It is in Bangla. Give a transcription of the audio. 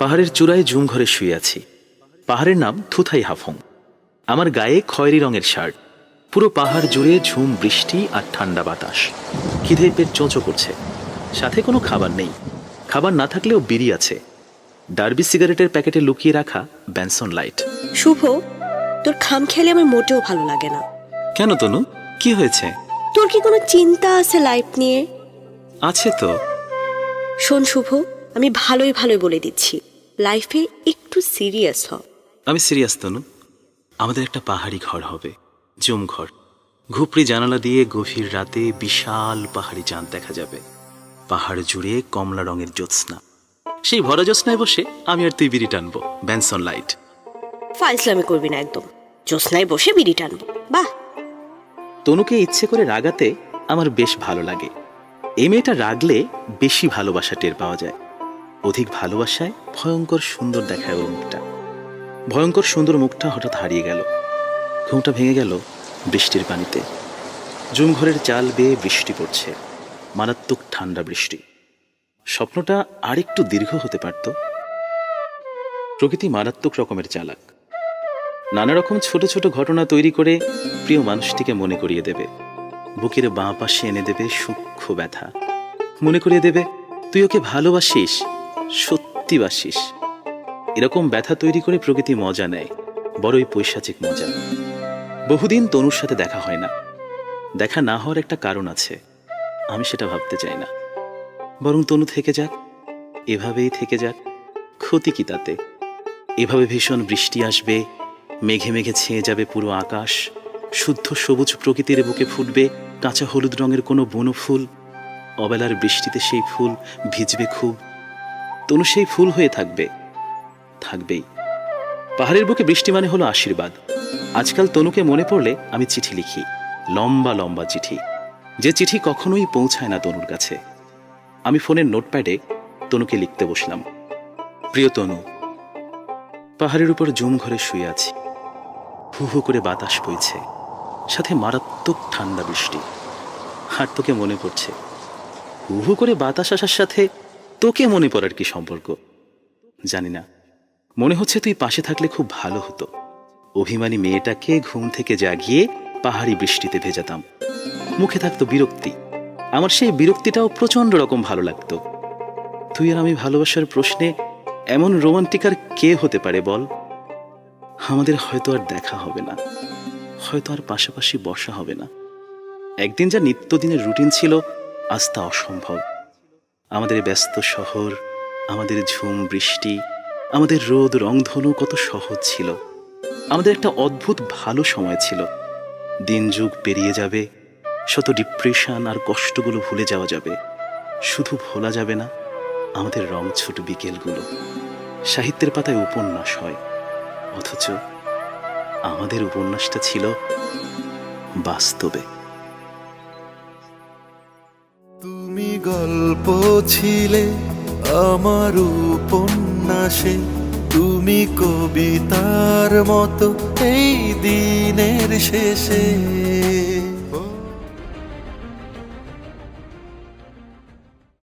পাহাড়ের চূড়ায় জুম ঘরে শুয়ে আছি। পাহাড়ের নাম থুথাই হাফং। আমার গায়ে খয়েরি রঙের শার্ট। পুরো পাহাড় জুড়ে ঝুম বৃষ্টি আর ঠান্ডা বাতাস। খিদে পেট চোঁচো করছে। সাথে কোনো খাবার নেই। খাবার না থাকলেও বিড়ি আছে। ডার্বি সিগারেটের প্যাকেটে লুকিয়ে রাখা ব্যানসন লাইট। শুভ তোর খাম খেলে আমার মোটেও ভালো লাগে না। কেন তনু? কি হয়েছে? তোর কি কোনো চিন্তা আছে লাইফ নিয়ে? আছে তো। শোন শুভ আমি ভালোই ভালোই বলে দিচ্ছি। লাইফে একটু সিরিয়াস হ আমি সিরিয়াস তনু। আমাদের একটা পাহাড়ি ঘর হবে জুম ঘর। ঘুপড়ি জানালা দিয়ে গভীর রাতে বিশাল পাহাড়ি চাঁদ দেখা যাবে। পাহাড় জুড়ে কমলা রঙের জ্যোৎস্না। সেই ভরা জ্যোৎস্নায় বসে আমি আর তুই বিড়ি টানবো ব্যানসন লাইট ফাইসলামি করবি না একদম। জ্যোৎস্নায় বসে বিড়ি টানবো। বাহ! তনুকে ইচ্ছে করে রাগাতে আমার বেশ ভালো লাগে। এই মেয়েটা রাগলে বেশি ভালোবাসা টের পাওয়া যায়। অধিক ভালোবাসায় ভয়ঙ্কর সুন্দর দেখায় ওর মুখটা। ভয়ঙ্কর সুন্দর মুখটা হঠাৎ হারিয়ে গেল। ঘুমটা ভেঙে গেল বৃষ্টির পানিতে। জুম ঘরের চাল বেয়ে বৃষ্টি পড়ছে। মারাত্মক ঠান্ডা বৃষ্টি। স্বপ্নটা আরেকটু দীর্ঘ হতে পারত। প্রকৃতি মারাত্মক রকমের চালাক। নানা রকম ছোট ছোট ঘটনা তৈরি করে প্রিয় মানুষটিকে মনে করিয়ে দেবে। বুকের বাঁ পাশে এনে দেবে সূক্ষ্ম ব্যথা। মনে করিয়ে দেবে, তুই ওকে ভালোবাসিস সত্যি বাসিস এরকম ব্যথা তৈরি করে প্রকৃতি মজা নেয়, বড়ই পৈশাচিক মজা। বহুদিন তনুর সাথে দেখা হয় না। দেখা না হওয়ার একটা কারণ আছে। আমি সেটা ভাবতে চাই না। বরং তনু থেকে যাক, এভাবেই থেকে যাক, ক্ষতি কি তাতে? এভাবে ভীষণ বৃষ্টি আসবে, মেঘে মেঘে ছেয়ে যাবে পুরো আকাশ, শুদ্ধ সবুজ প্রকৃতির বুকে ফুটবে কাঁচা হলুদ রঙের কোনো বনো ফুল অবেলার বৃষ্টিতে সেই ফুল ভিজবে খুব। তনু সেই ফুল হয়ে থাকবে। থাকবেই। পাহাড়ের বুকে বৃষ্টি মানে হলো আশীর্বাদ। আজকাল তনুকে মনে পড়লে আমি চিঠি লিখি, লম্বা লম্বা চিঠি। যে চিঠি কখনোই পৌঁছায় না তনুর কাছে। আমি ফোনের নোটপ্যাডে তনুকে লিখতে বসলাম। প্রিয় তনু, পাহাড়ের উপর জুম ঘরে শুয়ে আছি। হু হু করে বাতাস বইছে। সাথে মারাত্মক ঠান্ডা বৃষ্টি। আর তোকে মনে পড়ছে। হু হু করে বাতাস আসার সাথে তোকে মনে পড়ার কি সম্পর্ক? জানি না। মনে হচ্ছে তুই পাশে থাকলে খুব ভালো হতো। অভিমানী মেয়েটাকে ঘুম থেকে জাগিয়ে পাহাড়ি বৃষ্টিতে ভেজাতাম। মুখে থাকতো বিরক্তি। আমার সেই বিরক্তিটাও প্রচণ্ড রকম ভালো লাগতো। তুই আর আমি ভালোবাসার প্রশ্নে এমন রোমান্টিক আর কে হতে পারে বল? আমাদের হয়তো আর দেখা হবে না। হয়তো আর পাশাপাশি বসা হবে না। একদিন যা নিত্যদিনের রুটিন ছিল তা অসম্ভব। আমাদের ব্যস্ত শহর, আমাদের ঝুম বৃষ্টি, আমাদের রোদ রংধনু কত সহজ ছিল। আমাদের একটা অদ্ভুত ভালো সময় ছিল। দিন যুগ পেরিয়ে যাবে, শত ডিপ্রেশন আর কষ্টগুলো ভুলে যাওয়া যাবে। শুধু ভোলা যাবে না, আমাদের রং ছুট বিকেলগুলো। সাহিত্যের পাতায় উপন্যাস হয়। অথচ আমাদের উপন্যাসটা ছিল বাস্তবে। তুমি গল্প ছিলে আমার উপন্যাসে তুমি কবিতার মতো এই দিনের শেষে।